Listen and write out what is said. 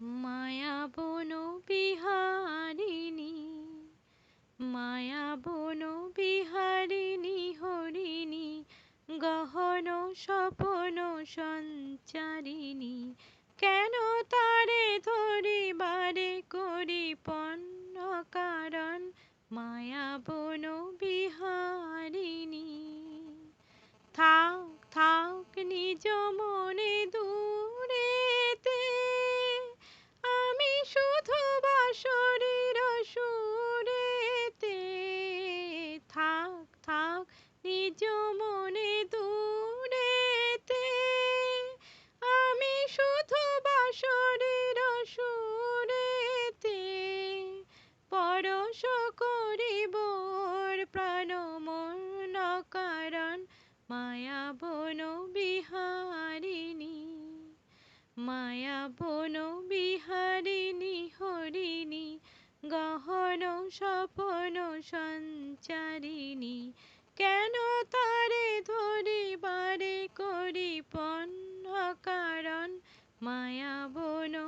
মায়া বন বিহারিণী, মায়া বন বিহারিণী হরিণী, গহন স্বপন সঞ্চারিণী, কেন তারে ধরিবারে করি পন্ন কারণ? মায়া বন বিহারিণী, থাক থাক, নিজ মনে দূরেতে আমি শুধু বাসরের সুরেতে পরশ করিব প্রাণ, মন কারণ মায়া বন বিহারিণী। মায়া বন বিহারিণী, হরিণী, গহন স্বপন সঞ্চারিণী। কারণ মায়া বনো